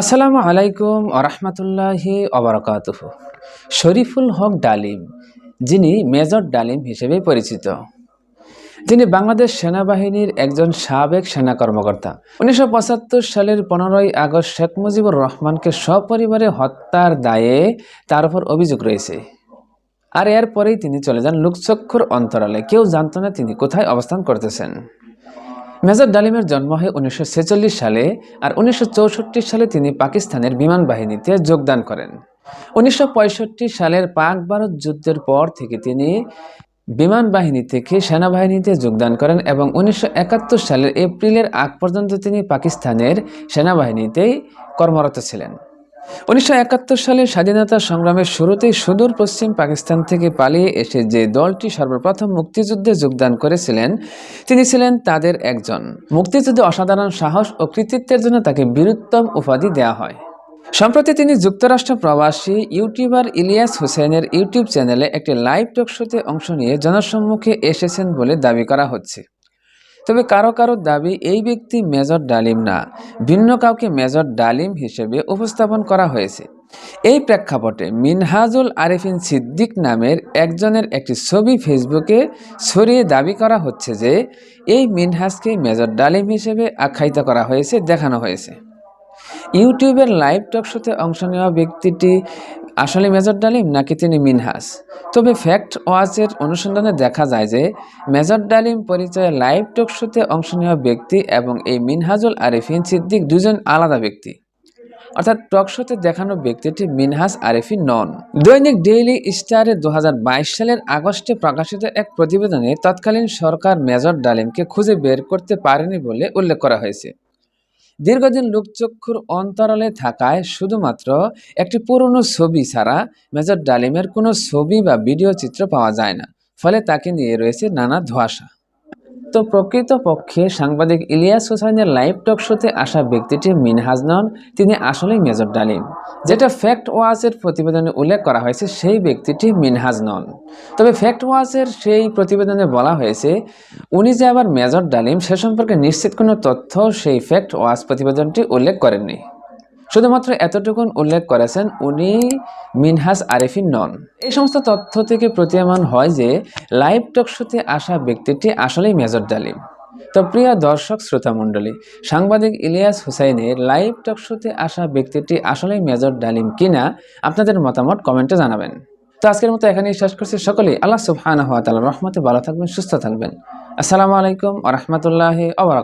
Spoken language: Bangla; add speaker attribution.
Speaker 1: আসসালামু আলাইকুম আরহামতুল্লাহি অবরকাতুহ শরীফুল হক ডালিম, যিনি মেজর ডালিম হিসেবে পরিচিত। তিনি বাংলাদেশ সেনাবাহিনীর একজন সাবেক সেনা কর্মকর্তা। উনিশশো পঁচাত্তর সালের পনেরোই আগস্ট শেখ মুজিবুর রহমানকে সপরিবারে হত্যার দায়ে তার উপর অভিযোগ রয়েছে। আর এরপরেই তিনি চলে যান লুকচক্ষুর অন্তরালে। কেউ জানত না তিনি কোথায় অবস্থান করতেছেন। মেজর ডালিমের জন্ম হয় উনিশশো ছেচল্লিশ সালে আর উনিশশো চৌষট্টি সালে তিনি পাকিস্তানের বিমান বাহিনীতে যোগদান করেন। উনিশশো পঁয়ষট্টি সালের পাক ভারত যুদ্ধের পর থেকে তিনি বিমান বাহিনী থেকে সেনাবাহিনীতে যোগদান করেন এবং উনিশশো একাত্তর সালের এপ্রিলের আগ পর্যন্ত তিনি পাকিস্তানের সেনাবাহিনীতেই কর্মরত ছিলেন। উনিশশো একাত্তর সালে স্বাধীনতা সংগ্রামের শুরুতেই সুদূর পশ্চিম পাকিস্তান থেকে পালিয়ে এসে যে দলটি সর্বপ্রথম মুক্তিযুদ্ধে যোগদান করেছিলেন, তিনি ছিলেন তাদের একজন। মুক্তিযুদ্ধে অসাধারণ সাহস ও কৃতিত্বের জন্য তাকে বীরুত্তম উপাধি দেওয়া হয়। সম্প্রতি তিনি যুক্তরাষ্ট্র প্রবাসী ইউটিউবার ইলিয়াস হুসেনের ইউটিউব চ্যানেলে একটি লাইভ টক শোতে অংশ নিয়ে জনসম্মুখে এসেছেন বলে দাবি করা হচ্ছে। তবে কারও কারও দাবি, এই ব্যক্তি মেজর ডালিম না। ভিন্ন কাউকে মেজর ডালিম হিসেবে উপস্থাপন করা হয়েছে। এই প্রেক্ষাপটে মিনহাজুল আরিফিন সিদ্দিক নামের একজনের একটি ছবি ফেসবুকে ছড়িয়ে দাবি করা হচ্ছে যে, এই মিনহাজকে মেজর ডালিম হিসেবে আখ্যায়িত করা হয়েছে, দেখানো হয়েছে। ইউটিউবের লাইভ টক শোতে অংশ নেওয়া ব্যক্তিটি আসলে মেজর ডালিম নাকি তিনি মিনহাস? তবে ফ্যাক্ট ওয়াচের অনুসন্ধানে দেখা যায় যে, মেজর ডালিম পরিচয়ে লাইভ টক শোতে অংশ নেওয়া ব্যক্তি এবং এই মিনহাজুল আরিফিন সিদ্দিক দুজন আলাদা ব্যক্তি। অর্থাৎ টক শোতে দেখানো ব্যক্তিটি মিনহাস আরিফিন নন। দৈনিক ডেইলি স্টারে দু হাজার বাইশ সালের আগস্টে প্রকাশিত এক প্রতিবেদনে তৎকালীন সরকার মেজর ডালিমকে খুঁজে বের করতে পারেনি বলে উল্লেখ করা হয়েছে। দীর্ঘদিন লোকচক্ষুর অন্তরালে থাকায় শুধুমাত্র একটি পুরনো ছবি ছাড়া মেজর ডালিমের কোনো ছবি বা ভিডিও চিত্র পাওয়া যায় না। ফলে তাকে নিয়ে রয়েছে নানা ধোঁয়াশা। তো প্রকৃতপক্ষে সাংবাদিক ইলিয়াস হোসাইনের লাইভ টক শোতে আসা ব্যক্তিটি মিনহাজ নন, তিনি আসলেই মেজর ডালিম। যেটা ফ্যাক্ট ওয়াচের প্রতিবেদনে উল্লেখ করা হয়েছে, সেই ব্যক্তিটি মিনহাজ নন। তবে ফ্যাক্ট ওয়াচের সেই প্রতিবেদনে বলা হয়েছে, উনি যে আবার মেজর ডালিম, সে সম্পর্কে নিশ্চিত কোনো তথ্য সেই ফ্যাক্ট ওয়াচ প্রতিবেদনটি উল্লেখ করেননি। শুধুমাত্র এতটুকুন উল্লেখ করেছেন উনি মিনহাস আরিফিন নন। এই সমস্ত তথ্য থেকে প্রতীয়মান হয় যে, লাইভ টক শোতে আসা ব্যক্তিটি আসলেই মেজর ডালিম। তো প্রিয় দর্শক শ্রোতা মণ্ডলী, সাংবাদিক ইলিয়াস হুসাইনের লাইভ টক শোতে আসা ব্যক্তিটি আসলেই মেজর ডালিম কিনা আপনাদের মতামত কমেন্টে জানাবেন। তো আজকের মতো এখানেই শেষ করছি সকলেই। আল্লাহ সুবহানাহু ওয়া তাআলার রহমতে ভালো থাকবেন, সুস্থ থাকবেন। আসসালামু আলাইকুম ওয়া রাহমাতুল্লাহি ওয়া